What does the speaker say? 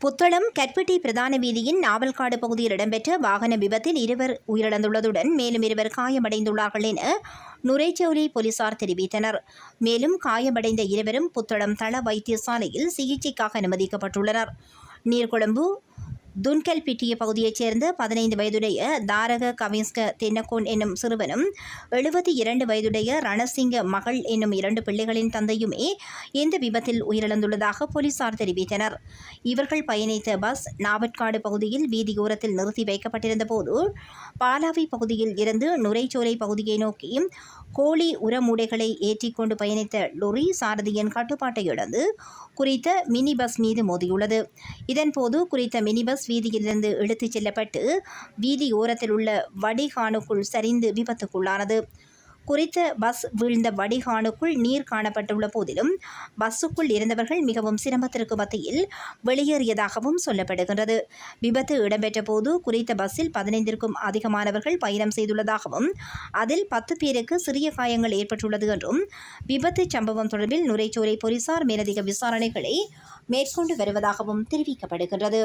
புத்தளம் கட்பட்டி பிரதான வீதியின் நாவல்காடு பகுதியில் இடம்பெற்ற வாகன விபத்தில் இருவர் உயிரிழந்துள்ளதுடன் மேலும் இருவர் காயமடைந்துள்ளார்கள் என நுரைச்சௌலி போலீசார் தெரிவித்தனர். மேலும் காயமடைந்த இருவரும் புத்தளம் தள வைத்தியசாலையில் சிகிச்சைக்காக அனுமதிக்கப்பட்டுள்ளனர். நீர்கொழும்பு துன்கல்பிட்டிய பகுதியைச் சேர்ந்த பதினைந்து வயதுடைய தாரக கவின்ஸ்க தென்னக்கோன் என்னும் சிறுவனும் எழுபத்தி இரண்டு வயதுடைய ரணசிங்க மகள் என்னும் இரண்டு பிள்ளைகளின் தந்தையுமே இந்த விபத்தில் உயிரிழந்துள்ளதாக போலீசார் தெரிவித்தனர். இவர்கள் பயணித்த பஸ் நாவட்காடு பகுதியில் வீதியோரத்தில் நிறுத்தி வைக்கப்பட்டிருந்த போது பாலாவி பகுதியில் இருந்து நுரைச்சோலை பகுதியை நோக்கி கோழி உரமூடைகளை ஏற்றிக்கொண்டு பயணித்த லொரி சாரதியின் கட்டுப்பாட்டை இழந்து குறித்த மினி பஸ் மீது மோதியுள்ளது. இதன்போது குறித்த மினி பஸ் வீதியிலிருந்து இழுத்துச் செல்லப்பட்டு வீதி ஓரத்தில் உள்ள வடிகானுக்குள் சரிந்து விபத்துக்குள்ளானது. குறித்த பஸ் வீழ்ந்த வடிகானுக்குள் நீர் காணப்பட்டுள்ள போதிலும் பஸ்ஸுக்குள் இருந்தவர்கள் மிகவும் சிரமத்திற்கு மத்தியில் வெளியேறியதாகவும் சொல்லப்படுகின்றது. விபத்து இடம்பெற்ற போது குறித்த பஸ்ஸில் பதினைந்திற்கும் அதிகமானவர்கள் பயணம் செய்துள்ளதாகவும் அதில் பத்து பேருக்கு சிறிய காயங்கள் ஏற்பட்டுள்ளது என்றும் விபத்து சம்பவம் தொடர்பில் நுரைச்சோலை போலீசார் மேலதிக விசாரணைகளை மேற்கொண்டு வருவதாகவும் தெரிவிக்கப்படுகின்றது.